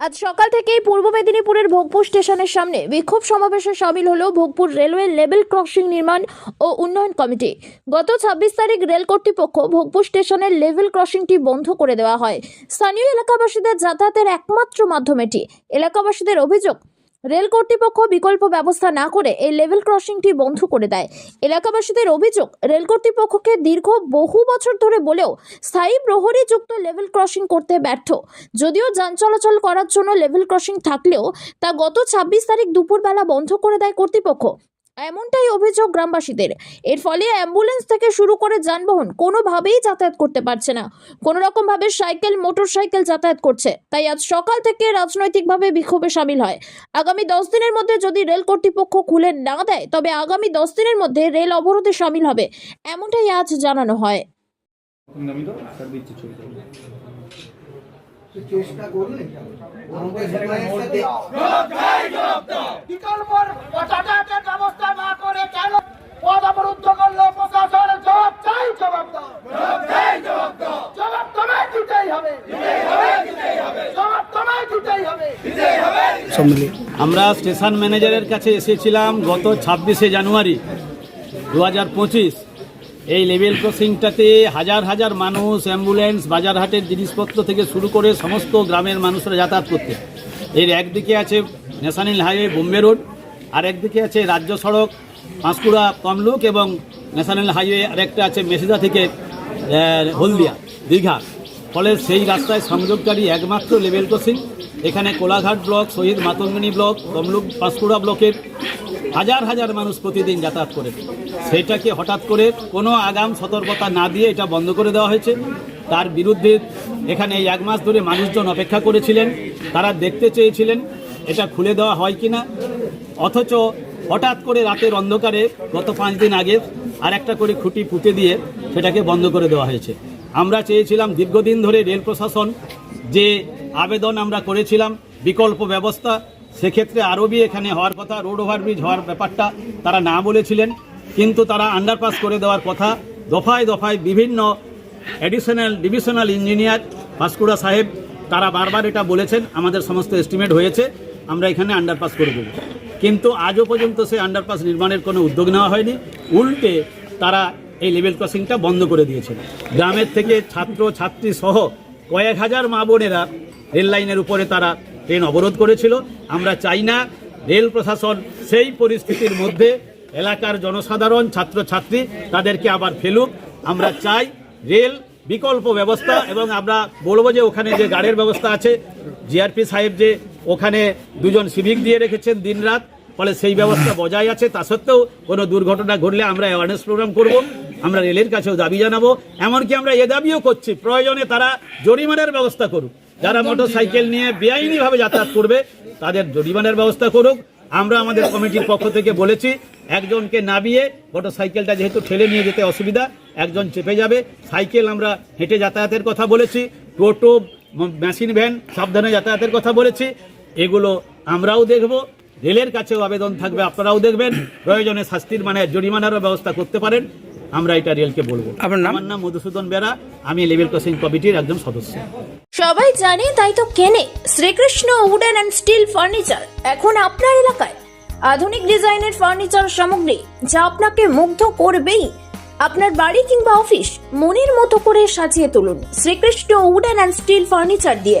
আজ সকাল থেকেই পূর্ব মেদিনীপুরের ভোগপুর স্টেশনের সামনে বিক্ষোভ সমাবেশে সামিল হল ভোগপুর রেলওয়ে লেভেল ক্রসিং নির্মাণ ও উন্নয়ন কমিটি। গত ছাব্বিশ তারিখ রেল কর্তৃপক্ষ ভোগপুর স্টেশনের লেভেল ক্রসিংটি বন্ধ করে দেওয়া হয়। স্থানীয় এলাকাবাসীদের যাতায়াতের একমাত্র মাধ্যম এটি। এলাকাবাসীদের অভিযোগ রেল কর্তৃপক্ষ বিকল্প ব্যবস্থা না করে এই লেভেল ক্রসিংটি বন্ধ করে দেয়। এলাকাবাসীদের অভিযোগ, রেল কর্তৃপক্ষকে দীর্ঘ বহু বছর ধরে বলেও স্থায়ী প্রহরী যুক্ত লেভেল ক্রসিং করতে ব্যর্থ। যদিও যান চলাচল করার জন্য লেভেল ক্রসিং থাকলেও তা গত ছাব্বিশ তারিখ দুপুরবেলা বন্ধ করে দেয় কর্তৃপক্ষ। এমনটাই অভিযোগ গ্রামবাসীদের। এর ফলে অ্যাম্বুলেন্স থেকে শুরু করে যানবাহন কোনোভাবেই যাতায়াত করতে পারছে না। কোনো রকমভাবে সাইকেল মোটর সাইকেল যাতায়াত করছে। তাই আজ সকাল থেকে রাজনৈতিকভাবে বিক্ষোভে সামিল হয়। আগামী দশ দিনের মধ্যে যদি রেল কর্তৃপক্ষ খুলে না দেয় তবে আগামী দশ দিনের মধ্যে রেল অবরোধে সামিল হবে। এমনটাই আজ জানানো হয়। চেষ্টা করলে আমাদের সময়ের সাথে বিকল্প যাতায়াতের ব্যবস্থা না করে কেন পদ অবরুদ্ধ করল প্রশাসন জবাব চাই জবাব দাও জবাব তোমায় দিতেই হবে জবাব তোমায় দিতেই হবে আমরা স্টেশন ম্যানেজারের কাছে এসেছিলাম গত ছাব্বিশে জানুয়ারি দু হাজার পঁচিশ। এই লেভেল ক্রসিংটাতে হাজার হাজার মানুষ অ্যাম্বুলেন্স বাজারহাটের জিনিসপত্র থেকে শুরু করে সমস্ত গ্রামের মানুষরা যাতায়াত করতে। এর একদিকে আছে ন্যাশনাল হাইওয়ে বোম্বে রোড আর একদিকে আছে রাজ্য সড়ক, পাঁশকুড়া তমলুক এবং ন্যাশনাল হাইওয়ে আরেকটা আছে মেসিদা থেকে হলদিয়া, দীঘা। ফলে সেই রাস্তায় সংযোগকারী একমাত্র লেভেল ক্রসিং এখানে কোলাঘাট ব্লক, শহীদ মাতঙ্গিনী ব্লক, তমলুক পাঁশকুড়া ব্লকের হাজার হাজার মানুষ প্রতিদিন যাতায়াত করে। সেইটাকে হঠাৎ করে কোনো আগাম সতর্কতা না দিয়ে এটা বন্ধ করে দেওয়া হয়েছে। তার বিরুদ্ধে এখানে এক মাস ধরে মানুষজন অপেক্ষা করেছিলেন, তারা দেখতে চেয়েছিলেন, এটা খুলে দেওয়া হয় কি না অথচ হঠাৎ করে রাতের অন্ধকারে গত পাঁচ দিন আগে আর একটা করে খুঁটি পুঁতে দিয়ে সেটাকে বন্ধ করে দেওয়া হয়েছে। আমরা চেয়েছিলাম দীর্ঘদিন ধরে রেল প্রশাসন যে আবেদন আমরা করেছিলাম, বিকল্প ব্যবস্থা। সেক্ষেত্রে আরবি এখানে হওয়ার কথা, রোড ওভারব্রিজ হওয়ার ব্যাপারটা তারা না বলেছিলেন। কিন্তু তারা আন্ডারপাস করে দেওয়ার কথা। দফায় দফায় বিভিন্ন অ্যাডিশনাল ডিভিশনাল ইঞ্জিনিয়ার পাঁশকুড়া সাহেব, তারা বারবার এটা বলেছেন। আমাদের সমস্ত এস্টিমেট হয়েছে, আমরা এখানে আন্ডারপাস করে দেবো কিন্তু আজও পর্যন্ত সেই আন্ডারপাস নির্মাণের কোনো উদ্যোগ নেওয়া হয়নি। উল্টে তারা এই লেভেল ক্রসিংটা বন্ধ করে দিয়েছেন। গ্রামের থেকে ছাত্র, ছাত্রী সহ কয়েক হাজার মা বোনেরা রেল লাইনের উপরে তারা ট্রেন অবরোধ করেছিল। আমরা চাই না রেল প্রশাসন সেই পরিস্থিতির মধ্যে এলাকার জনসাধারণ, ছাত্রছাত্রী তাদেরকে আবার ফেলুক। আমরা চাই রেল বিকল্প ব্যবস্থা এবং আমরা বলব যে ওখানে যে গাড়ির ব্যবস্থা আছে জিআরপি সাহেব যে ওখানে দুজন সিভিক দিয়ে রেখেছেন দিনরাত, ফলে সেই ব্যবস্থা বজায় আছে। তা সত্ত্বেও কোনো দুর্ঘটনা ঘটলে আমরা অ্যাওয়ারনেস প্রোগ্রাম করব, আমরা রেলের কাছেও দাবি জানাব। এমনকি আমরা এ দাবিও করছি, প্রয়োজনে তারা জরিমানার ব্যবস্থা করুক। যারা মোটর সাইকেল নিয়ে বেআইনিভাবে যাতায়াত করবে তাদের জরিমানার ব্যবস্থা করুক। আমরা আমাদের কমিটির পক্ষ থেকে বলেছি একজনকে নামিয়ে মোটর সাইকেলটা যেহেতু ঠেলে নিয়ে যেতে অসুবিধা একজন চেপে যাবে। সাইকেল আমরা হেঁটে যাতায়াতের কথা বলেছি টোটো মেশিন ভ্যান সাবধানে যাতায়াতের কথা বলেছি। এগুলো আমরাও দেখব রেলের কাছেও আবেদন থাকবে আপনারাও দেখবেন। প্রয়োজনে শাস্তির মানে জরিমানারও ব্যবস্থা করতে পারেন। আমরা এটা রেলকে বলব। আপনার নাম? আমার নাম মধুসূদন বেরা আমি লেভেল ক্রসিং কমিটির একজন সদস্য। সবাই জানে তাই তো কেনে Srikrishna wooden and steel furniture. এখন আপনার এলাকায় আধুনিক ডিজাইনের ফার্নিচার সামগ্রী যা আপনাকে মুগ্ধ করবেই। আপনার বাড়ি কিংবা অফিস মনের মতো করে সাজিয়ে তুলুন Srikrishna wooden and steel furniture দিয়ে।